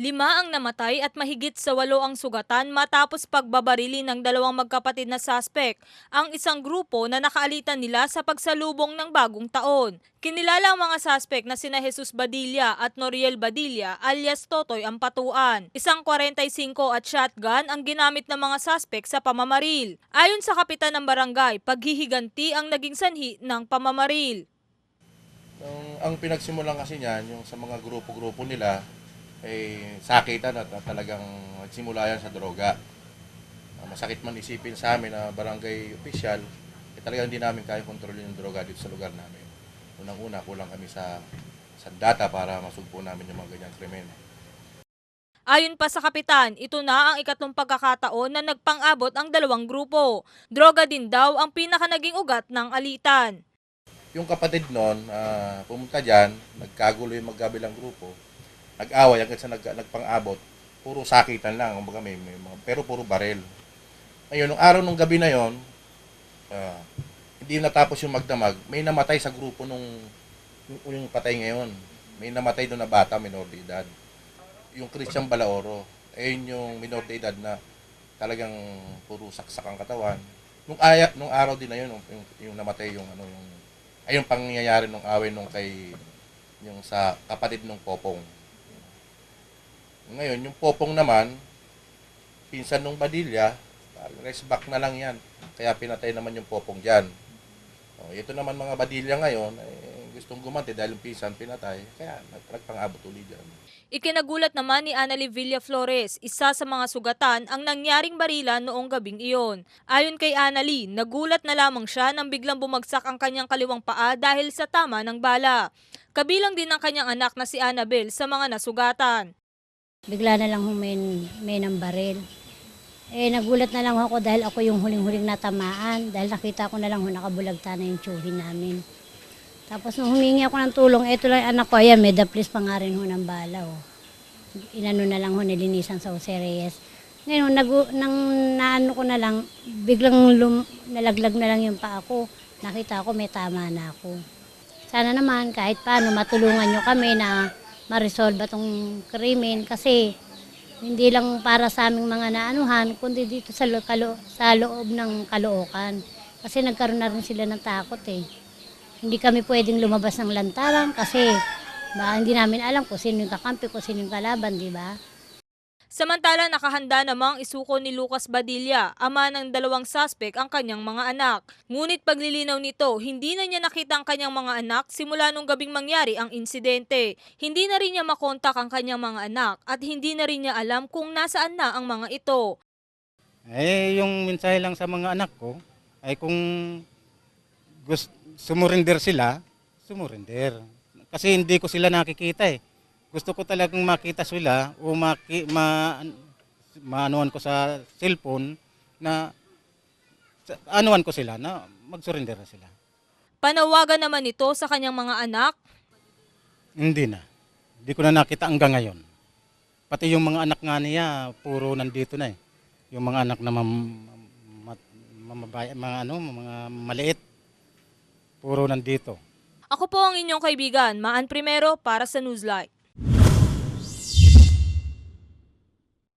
Lima ang namatay at mahigit sa walo ang sugatan matapos pagbabarili ng dalawang magkapatid na suspect, ang isang grupo na nakaalitan nila sa pagsalubong ng bagong taon. Kinilala ang mga suspect na sina Jesus Badilla at Noriel Badilla alias Totoy Ampatuan. Isang 45 at shotgun ang ginamit ng mga suspect sa pamamaril. Ayon sa kapitan ng barangay, paghihiganti ang naging sanhi ng pamamaril. Yung, ang pinagsimulan kasi niyan, yung sa mga grupo-grupo nila, eh, sakitan at, at talagang nagsimula yan sa droga. Ah, masakit man isipin sa amin na barangay official, eh, talagang hindi namin kaya kontrolin yung droga dito sa lugar namin. Unang-una, kulang kami sa, sa data para masugpo namin yung mga ganyang krimen. Ayon pa sa kapitan, ito na ang ikatlong pagkakataon na nagpang-abot ang dalawang grupo. Droga din daw ang pinaka naging ugat ng alitan. Yung kapatid nun, ah, pumunta dyan, nagkagulo yung magkabilang grupo, nag-away hanggang sa nag, nagpang-abot, puro sakitan lang, kumbaga may, may mga, pero puro barel. Ngayon, nung araw nung gabi na yon, ah, hindi natapos yung magdamag, may namatay sa grupo nung yung, yung patay ngayon. May namatay doon na bata, minor de edad. Yung Christian Balaoro, ayun yung minor de edad na talagang puro saksak ang katawan. Nung aya, nung araw din na yun, yung, yung, yung namatay yung ano yung ay yung pangyayari nung away nung kay yung sa kapatid nung Popong. Ngayon, yung Popong naman, pinsan nung Badilla, rest back na lang yan. Kaya pinatay naman yung Popong dyan. O, ito naman mga Badilla ngayon, eh, gustong gumanti dahil yung pinsan pinatay. Kaya nag- nagpang-abot ulit dyan. Ikinagulat naman ni Annalie Villa Flores, isa sa mga sugatan ang nangyaring barila noong gabing iyon. Ayon kay Annalie, nagulat na lamang siya nang biglang bumagsak ang kanyang kaliwang paa dahil sa tama ng bala. Kabilang din ang kanyang anak na si Annabel sa mga nasugatan. Bigla na lang humin may ng baril. Eh, nagulat na lang ako dahil ako yung huling-huling natamaan. Dahil nakita ko na lang nakabulagta na yung tsuhin namin. Tapos nung humingi ako ng tulong, eto lang anak ko, ayan, may daplis pa nga rin ho ng bala. Oh. Inano na lang ho, nilinisan sa Jose Reyes. Ngayon, nag, nang naano ko na lang, biglang lum, nalaglag na lang yung paa ko. Nakita ko may tama na ako. Sana naman kahit paano matulungan nyo kami na ma-resolve itong krimen kasi hindi lang para sa aming mga naanuhan, kundi dito sa, lo- kalo, sa loob ng kalookan. Kasi nagkaroon na rin sila ng takot eh. Hindi kami pwedeng lumabas ng lantaran kasi ba, hindi namin alam kung sino yung kakampi, kung sino yung kalaban, di ba? Samantala nakahanda namang isuko ni Lucas Badilla, ama ng dalawang suspect ang kanyang mga anak. Ngunit paglilinaw nito, hindi na niya nakita ang kanyang mga anak simula nung gabing mangyari ang insidente. Hindi na rin niya makontak ang kanyang mga anak at hindi na rin niya alam kung nasaan na ang mga ito. Eh, yung mensahe lang sa mga anak ko, ay kung gust sumurinder sila, sumurinder. Kasi hindi ko sila nakikita eh. Gusto ko talagang makita sila o maki, ma, maanuan ko sa cellphone na anuan ko sila na magsurrender na sila. Panawagan naman ito sa kanyang mga anak Hindi na. Hindi ko na nakita hanggang ngayon. Pati yung mga anak nga niya, puro nandito na eh. Yung mga anak na mam, mat, mamabaya, mga ano, mga maliit, puro nandito. Ako po ang inyong kaibigan, Maan Primero para sa Newslight.